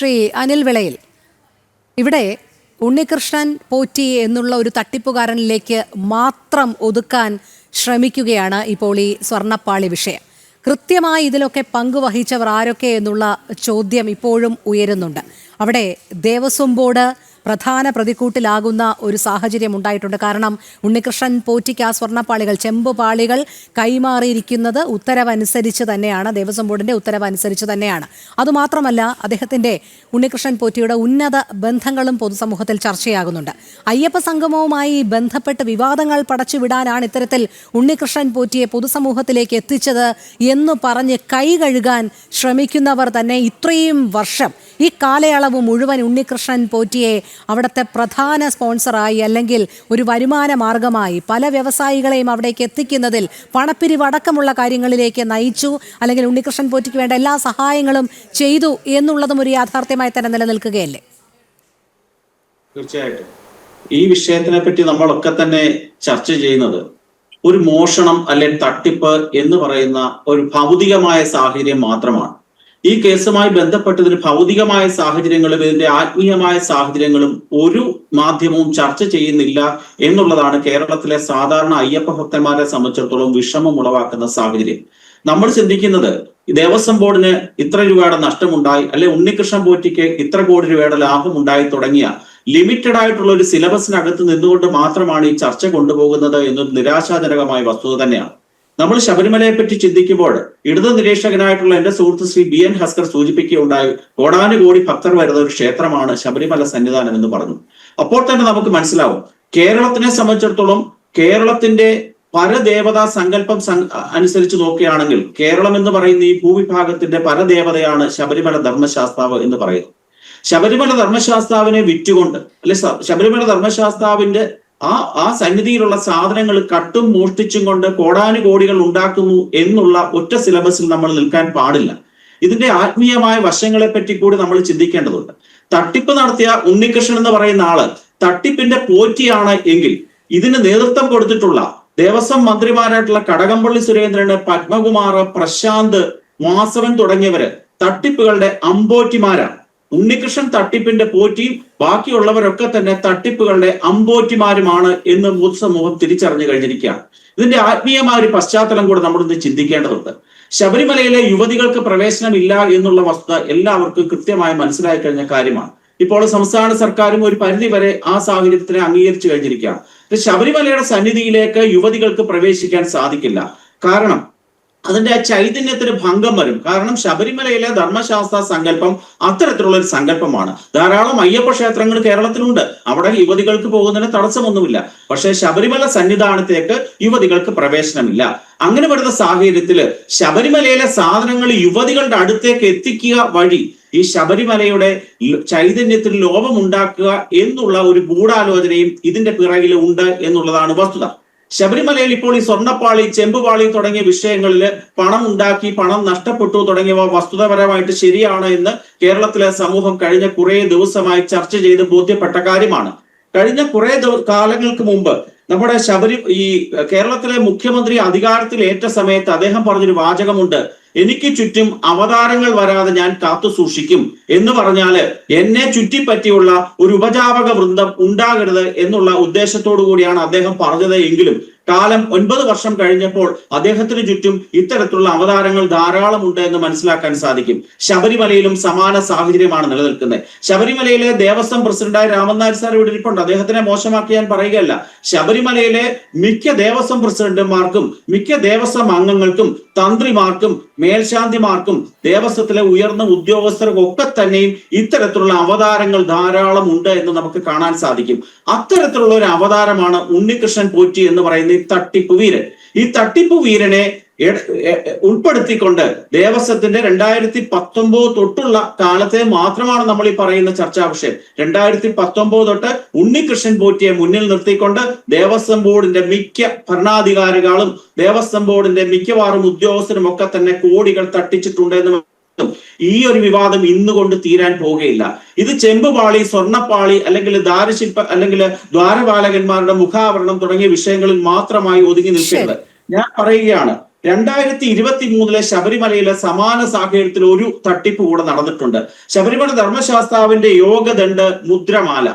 ശ്രീ അനിൽ വിളയിൽ. ഇവിടെ ഉണ്ണികൃഷ്ണൻ പോറ്റി എന്നുള്ള ഒരു തട്ടിപ്പുകാരനിലേക്ക് മാത്രം ഒതുക്കാൻ ശ്രമിക്കുകയാണ് ഇപ്പോൾ ഈ സ്വർണപ്പാളി വിഷയം. കൃത്യമായി ഇതിലൊക്കെ പങ്കുവഹിച്ചവർ ആരൊക്കെ എന്നുള്ള ചോദ്യം ഇപ്പോഴും ഉയരുന്നുണ്ട്. അവിടെ ദേവസ്വം ബോർഡ് പ്രധാന പ്രതിക്കൂട്ടിലാകുന്ന ഒരു സാഹചര്യം ഉണ്ടായിട്ടുണ്ട്. കാരണം ഉണ്ണികൃഷ്ണൻ പോറ്റിക്ക് ആ സ്വർണപ്പാളികൾ ചെമ്പ് പാളികൾ കൈമാറിയിരിക്കുന്നത് ഉത്തരവനുസരിച്ച് തന്നെയാണ്. ദേവസ്വം ബോർഡിന്റെ ഉത്തരവ് അനുസരിച്ച് തന്നെയാണ്. അതുമാത്രമല്ല അദ്ദേഹത്തിന്റെ ഉണ്ണികൃഷ്ണൻ പോറ്റിയുടെ ഉന്നത ബന്ധങ്ങളും പൊതുസമൂഹത്തിൽ ചർച്ചയാകുന്നുണ്ട്. അയ്യപ്പ സംഗമവുമായി ബന്ധപ്പെട്ട് വിവാദങ്ങൾ പടച്ചുവിടാനാണ് ഇത്തരത്തിൽ ഉണ്ണികൃഷ്ണൻ പോറ്റിയെ പൊതുസമൂഹത്തിലേക്ക് എത്തിച്ചത് എന്ന് പറഞ്ഞ് കൈ കഴുകാൻ ശ്രമിക്കുന്നവർ തന്നെ ഇത്രയും വർഷം ഈ കാലയളവ് മുഴുവൻ ഉണ്ണികൃഷ്ണൻ പോറ്റിയെ അവിടുത്തെ പ്രധാന സ്പോൺസറായി അല്ലെങ്കിൽ ഒരു വരുമാന മാർഗമായി പല വ്യവസായികളെയും അവിടേക്ക് എത്തിക്കുന്നതിൽ പണപ്പിരിവടക്കമുള്ള കാര്യങ്ങളിലേക്ക് നയിച്ചു അല്ലെങ്കിൽ ഉണ്ണികൃഷ്ണൻ പോറ്റിക്ക് വേണ്ട എല്ലാ സഹായങ്ങളും ചെയ്തു എന്നുള്ളതും ഒരു യാഥാർത്ഥ്യമായി തന്നെ നിലനിൽക്കുകയല്ലേ? തീർച്ചയായിട്ടും. ഈ വിഷയത്തിനെ പറ്റി നമ്മളൊക്കെ തന്നെ ചർച്ച ചെയ്യുന്നത് ഒരു മോഷണം അല്ലെങ്കിൽ തട്ടിപ്പ് എന്ന് പറയുന്ന ഒരു ഭൗതികമായ സാഹചര്യം മാത്രമാണ്. ഈ കേസുമായി ബന്ധപ്പെട്ടതിന് ഭൗതികമായ സാഹചര്യങ്ങളും ഇതിന്റെ ആത്മീയമായ സാഹചര്യങ്ങളും ഒരു മാധ്യമവും ചർച്ച ചെയ്യുന്നില്ല എന്നുള്ളതാണ് കേരളത്തിലെ സാധാരണ അയ്യപ്പ ഭക്തന്മാരെ സംബന്ധിച്ചിടത്തോളം വിഷമം ഉളവാക്കുന്ന സാഹചര്യം. നമ്മൾ ചിന്തിക്കുന്നത് ദേവസ്വം ബോർഡിന് ഇത്ര രൂപയുടെ നഷ്ടമുണ്ടായി അല്ലെ ഉണ്ണികൃഷ്ണൻ പോറ്റിക്ക് ഇത്ര കോടി രൂപയുടെ ലാഭം ഉണ്ടായി തുടങ്ങിയ ലിമിറ്റഡ് ആയിട്ടുള്ള ഒരു സിലബസിനകത്ത് നിന്നുകൊണ്ട് മാത്രമാണ് ഈ ചർച്ച കൊണ്ടുപോകുന്നത് എന്നൊരു നിരാശാജനകമായ വസ്തുത തന്നെയാണ്. നമ്മൾ ശബരിമലയെ പറ്റി ചിന്തിക്കുമ്പോൾ ഇടത് നിരീക്ഷകനായിട്ടുള്ള എന്റെ സുഹൃത്ത് ശ്രീ ബി എൻ ഹസ്കർ സൂചിപ്പിക്കുകയുണ്ടായി കോടാനുകോടി ഭക്തർ വരുന്ന ഒരു ക്ഷേത്രമാണ് ശബരിമല സന്നിധാനം എന്ന് പറഞ്ഞു. അപ്പോൾ തന്നെ നമുക്ക് മനസ്സിലാവും കേരളത്തിനെ സംബന്ധിച്ചിടത്തോളം കേരളത്തിന്റെ പരദേവതാ സങ്കല്പം അനുസരിച്ച് നോക്കുകയാണെങ്കിൽ കേരളം എന്ന് പറയുന്ന ഈ ഭൂവിഭാഗത്തിന്റെ പരദേവതയാണ് ശബരിമല ധർമ്മശാസ്താവ് എന്ന് പറയുന്നത്. ശബരിമല ധർമ്മശാസ്താവിനെ വിറ്റുകൊണ്ട് അല്ലെ ശബരിമല ധർമ്മശാസ്താവിന്റെ ആ ആ സന്നിധിയിലുള്ള സാധനങ്ങൾ കട്ടും മോഷ്ടിച്ചും കൊണ്ട് കോടാനുകോടികൾ ഉണ്ടാക്കുന്നു എന്നുള്ള ഒറ്റ സിലബസിൽ നമ്മൾ നിൽക്കാൻ പാടില്ല. ഇതിന്റെ ആത്മീയമായ വശങ്ങളെ പറ്റി കൂടി നമ്മൾ ചിന്തിക്കേണ്ടതുണ്ട്. തട്ടിപ്പ് നടത്തിയ ഉണ്ണികൃഷ്ണൻ എന്ന് പറയുന്ന ആൾ തട്ടിപ്പിന്റെ പോറ്റിയാണ് എങ്കിൽ ഇതിന് നേതൃത്വം കൊടുത്തിട്ടുള്ള ദേവസ്വം മന്ത്രിമാരായിട്ടുള്ള കടകംപള്ളി സുരേന്ദ്രന് പത്മകുമാർ പ്രശാന്ത് വാസവൻ തുടങ്ങിയവര് തട്ടിപ്പുകളുടെ അമ്പോറ്റിമാരാണ്. ഉണ്ണികൃഷ്ണൻ തട്ടിപ്പിന്റെ പോറ്റിയും ബാക്കിയുള്ളവരൊക്കെ തന്നെ തട്ടിപ്പുകളുടെ അമ്പോറ്റിമാരുമാണ് എന്ന് പൊതുസമൂഹം തിരിച്ചറിഞ്ഞു കഴിഞ്ഞിരിക്കുകയാണ്. ഇതിന്റെ ആത്മീയമായ ഒരു പശ്ചാത്തലം കൂടെ നമ്മൾ ഇന്ന് ചിന്തിക്കേണ്ടതുണ്ട്. ശബരിമലയിലെ യുവതികൾക്ക് പ്രവേശനമില്ല എന്നുള്ള വസ്തുത എല്ലാവർക്കും കൃത്യമായി മനസ്സിലായി കഴിഞ്ഞ കാര്യമാണ്. ഇപ്പോൾ സംസ്ഥാന സർക്കാരും ഒരു പരിധി വരെ ആ സാഹചര്യത്തിനെ അംഗീകരിച്ചു കഴിഞ്ഞിരിക്കുകയാണ്. ശബരിമലയുടെ സന്നിധിയിലേക്ക് യുവതികൾക്ക് പ്രവേശിക്കാൻ സാധിക്കില്ല. കാരണം അതിന്റെ ആ ചൈതന്യത്തിന് ഭംഗം വരും. കാരണം ശബരിമലയിലെ ധർമ്മശാസ്ത്ര സങ്കല്പം അത്തരത്തിലുള്ള ഒരു സങ്കല്പമാണ്. ധാരാളം അയ്യപ്പ ക്ഷേത്രങ്ങൾ കേരളത്തിലുണ്ട്. അവിടെ യുവതികൾക്ക് പോകുന്നതിന് തടസ്സമൊന്നുമില്ല. പക്ഷേ ശബരിമല സന്നിധാനത്തേക്ക് യുവതികൾക്ക് പ്രവേശനമില്ല. അങ്ങനെ വരുന്ന സാഹചര്യത്തിൽ ശബരിമലയിലെ സാധനങ്ങൾ യുവതികളുടെ അടുത്തേക്ക് എത്തിക്കുക വഴി ഈ ശബരിമലയുടെ ചൈതന്യത്തിൽ ലോപമുണ്ടാക്കുക എന്നുള്ള ഒരു ഗൂഢാലോചനയും ഇതിന്റെ പിറകിൽ ഉണ്ട് എന്നുള്ളതാണ് വസ്തുത. ശബരിമലയിൽ ഇപ്പോൾ ഈ സ്വർണപ്പാളി ചെമ്പുപാളി തുടങ്ങിയ വിഷയങ്ങളിൽ പണം ഉണ്ടാക്കി പണം നഷ്ടപ്പെട്ടു തുടങ്ങിയവ വസ്തുതാപരമായിട്ട് ശരിയാണ് എന്ന് കേരളത്തിലെ സമൂഹം കഴിഞ്ഞ കുറേ ദിവസമായി ചർച്ച ചെയ്ത് ബോധ്യപ്പെട്ട കാര്യമാണ്. കഴിഞ്ഞ കുറേ കാലങ്ങൾക്ക് മുമ്പ് നമ്മുടെ ശബരി ഈ കേരളത്തിലെ മുഖ്യമന്ത്രി അധികാരത്തിൽ ഏറ്റ സമയത്ത് അദ്ദേഹം പറഞ്ഞൊരു വാചകമുണ്ട്. എനിക്ക് ചുറ്റും അവതാരങ്ങൾ വരാതെ ഞാൻ കാത്തു സൂക്ഷിക്കും എന്ന് പറഞ്ഞാൽ എന്നെ ചുറ്റിപ്പറ്റിയുള്ള ഒരു ഉപജാപക വൃന്ദം ഉണ്ടാകരുത് എന്നുള്ള ഉദ്ദേശത്തോടു കൂടിയാണ് അദ്ദേഹം പറഞ്ഞത് എങ്കിലും കാലം ഒൻപത് വർഷം കഴിഞ്ഞപ്പോൾ അദ്ദേഹത്തിന് ചുറ്റും ഇത്തരത്തിലുള്ള അവതാരങ്ങൾ ധാരാളം ഉണ്ട് എന്ന് മനസ്സിലാക്കാൻ സാധിക്കും. ശബരിമലയിലും സമാന സാഹചര്യമാണ് നിലനിൽക്കുന്നത്. ശബരിമലയിലെ ദേവസ്വം പ്രസിഡന്റായ രാമനാഥ് സാർ ഇവിടെ ഇരിപ്പുണ്ട്. അദ്ദേഹത്തിനെ മോശമാക്കി ഞാൻ പറയുകയല്ല. ശബരിമലയിലെ മിക്ക ദേവസ്വം പ്രസിഡന്റുമാർക്കും മിക്ക ദേവസ്വം അംഗങ്ങൾക്കും തന്ത്രിമാർക്കും മേൽശാന്തിമാർക്കും ദേവസ്വത്തിലെ ഉയർന്ന ഉദ്യോഗസ്ഥർക്കും ഒക്കെ തന്നെയും ഇത്തരത്തിലുള്ള അവതാരങ്ങൾ ധാരാളം ഉണ്ട് എന്ന് നമുക്ക് കാണാൻ സാധിക്കും. അത്തരത്തിലുള്ള ഒരു അവതാരമാണ് ഉണ്ണികൃഷ്ണൻ പോറ്റി എന്ന് പറയുന്ന ഈ തട്ടിപ്പ് വീരൻ. ഈ തട്ടിപ്പ് വീരനെ ഉൾപ്പെടുത്തിക്കൊണ്ട് ദേവസ്വത്തിന്റെ രണ്ടായിരത്തി പത്തൊമ്പത് തൊട്ടുള്ള കാലത്തെ മാത്രമാണ് നമ്മൾ ഈ പറയുന്ന ചർച്ചാ വിഷയം. രണ്ടായിരത്തി പത്തൊമ്പത് തൊട്ട് ഉണ്ണികൃഷ്ണൻ പോറ്റിയെ മുന്നിൽ നിർത്തിക്കൊണ്ട് ദേവസ്വം ബോർഡിന്റെ മിക്ക ഭരണാധികാരികളും ദേവസ്വം ബോർഡിന്റെ മിക്കവാറും ഉദ്യോഗസ്ഥരും ഒക്കെ തന്നെ കോടികൾ തട്ടിച്ചിട്ടുണ്ട് എന്ന് ഈ ഒരു വിവാദം ഇന്ന് കൊണ്ട് തീരാൻ പോകുകയില്ല. ഇത് ചെമ്പുപാളി സ്വർണപ്പാളി അല്ലെങ്കിൽ ദാരശില്പ അല്ലെങ്കിൽ ദ്വാരപാലകന്മാരുടെ മുഖാവരണം തുടങ്ങിയ വിഷയങ്ങളിൽ മാത്രമായി ഒതുങ്ങി നിൽക്കുന്നത്. ഞാൻ പറയുകയാണ് രണ്ടായിരത്തി ഇരുപത്തി മൂന്നിലെ ശബരിമലയിലെ സമാന സാഹചര്യത്തിൽ ഒരു തട്ടിപ്പ് കൂടെ നടന്നിട്ടുണ്ട്. ശബരിമല ധർമ്മശാസ്താവിന്റെ യോഗദണ്ഡ് മുദ്രമാല.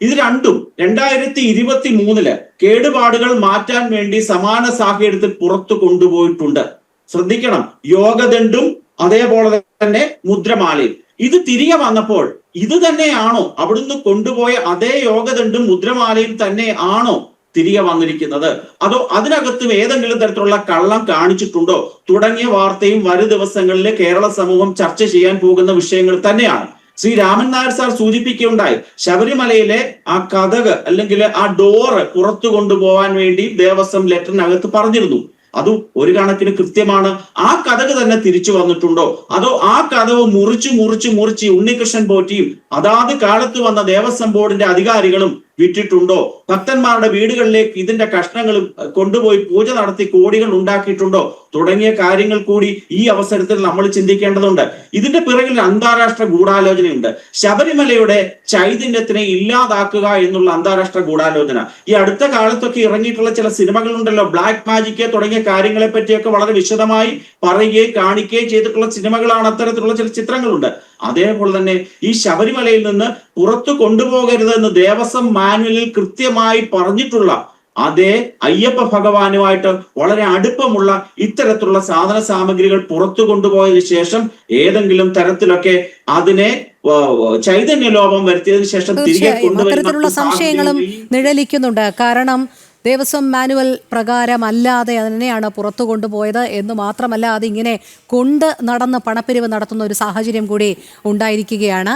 ഇത് രണ്ടും രണ്ടായിരത്തി ഇരുപത്തി മൂന്നിൽ കേടുപാടുകൾ മാറ്റാൻ വേണ്ടി സമാന സാഹചര്യത്തിൽ പുറത്തു കൊണ്ടുപോയിട്ടുണ്ട്. ശ്രദ്ധിക്കണം യോഗദണ്ഡും അതേപോലെ തന്നെ മുദ്രമാലയും. ഇത് തിരികെ വന്നപ്പോൾ ഇത് തന്നെയാണോ അവിടുന്ന് കൊണ്ടുപോയ അതേ യോഗദണ്ഡും മുദ്രമാലയും തന്നെ ആണോ തിരികെ വന്നിരിക്കുന്നത്. അതോ അതിനകത്തും ഏതെങ്കിലും തരത്തിലുള്ള കള്ളം കാണിച്ചിട്ടുണ്ടോ? തുടങ്ങിയ വാർത്തയും വരും ദിവസങ്ങളിൽ കേരള സമൂഹം ചർച്ച ചെയ്യാൻ പോകുന്ന വിഷയങ്ങൾ തന്നെയാണ്. ശ്രീ രാമൻ നായർ സാർ സൂചിപ്പിക്കുകയുണ്ടായി. ശബരിമലയിലെ ആ കഥക് അല്ലെങ്കിൽ ആ ഡോറ് പുറത്തു കൊണ്ടുപോകാൻ വേണ്ടി ദേവസ്വം ലെറ്ററിനകത്ത് പറഞ്ഞിരുന്നു. അതും ഒരു കണക്കിന് കൃത്യമാണ്. ആ കഥക് തന്നെ തിരിച്ചു വന്നിട്ടുണ്ടോ? അതോ ആ കഥവ് മുറിച്ചു മുറിച്ചു മുറിച്ച് ഉണ്ണികൃഷ്ണൻ പോറ്റിയും അതാത് കാലത്ത് വന്ന ദേവസ്വം ബോർഡിന്റെ അധികാരികളും വിറ്റിട്ടുണ്ടോ? ഭക്തന്മാരുടെ വീടുകളിലേക്ക് ഇതിന്റെ കഷ്ണങ്ങളും കൊണ്ടുപോയി പൂജ നടത്തി കോടികൾ ഉണ്ടാക്കിയിട്ടുണ്ടോ? തുടങ്ങിയ കാര്യങ്ങൾ കൂടി ഈ അവസരത്തിൽ നമ്മൾ ചിന്തിക്കേണ്ടതുണ്ട്. ഇതിന്റെ പിറകിൽ അന്താരാഷ്ട്ര ഗൂഢാലോചനയുണ്ട്. ശബരിമലയുടെ ചൈതന്യത്തിനെ ഇല്ലാതാക്കുക എന്നുള്ള അന്താരാഷ്ട്ര ഗൂഢാലോചന. ഈ അടുത്ത കാലത്തൊക്കെ ഇറങ്ങിയിട്ടുള്ള ചില സിനിമകളുണ്ടല്ലോ. ബ്ലാക്ക് മാജിക് തുടങ്ങിയ കാര്യങ്ങളെ പറ്റിയൊക്കെ വളരെ വിശദമായി പറയുകയും കാണിക്കുകയും ചെയ്തിട്ടുള്ള സിനിമകളാണ് അത്തരത്തിലുള്ള ചില ചിത്രങ്ങളുണ്ട്. അതേപോലെ തന്നെ ഈ ശബരിമലയിൽ നിന്ന് പുറത്തു കൊണ്ടുപോകരുത് എന്ന് ദേവസ്വം മാനുവലിൽ കൃത്യമായി പറഞ്ഞിട്ടുള്ള അതേ അയ്യപ്പ ഭഗവാനുമായിട്ട് വളരെ അടുപ്പമുള്ള ഇത്തരത്തിലുള്ള സാധന സാമഗ്രികൾ പുറത്തു കൊണ്ടുപോയതിനു ശേഷം ഏതെങ്കിലും തരത്തിലൊക്കെ അതിനെ ചൈതന്യ ലോപം വരുത്തിയതിനു ശേഷം തിരികെ കൊണ്ടുവരുന്ന സംശയങ്ങളും നിഴലിക്കുന്നുണ്ട്. കാരണം ദേവസ്വം മാനുവൽ പ്രകാരം അല്ലാതെ തന്നെയാണ് പുറത്തു കൊണ്ടുപോയത് എന്ന് മാത്രമല്ല അതിങ്ങനെ കൊണ്ട് നടന്ന് പണപ്പിരിവ് നടത്തുന്ന ഒരു സാഹചര്യം കൂടി ഉണ്ടായിരിക്കുകയാണ്.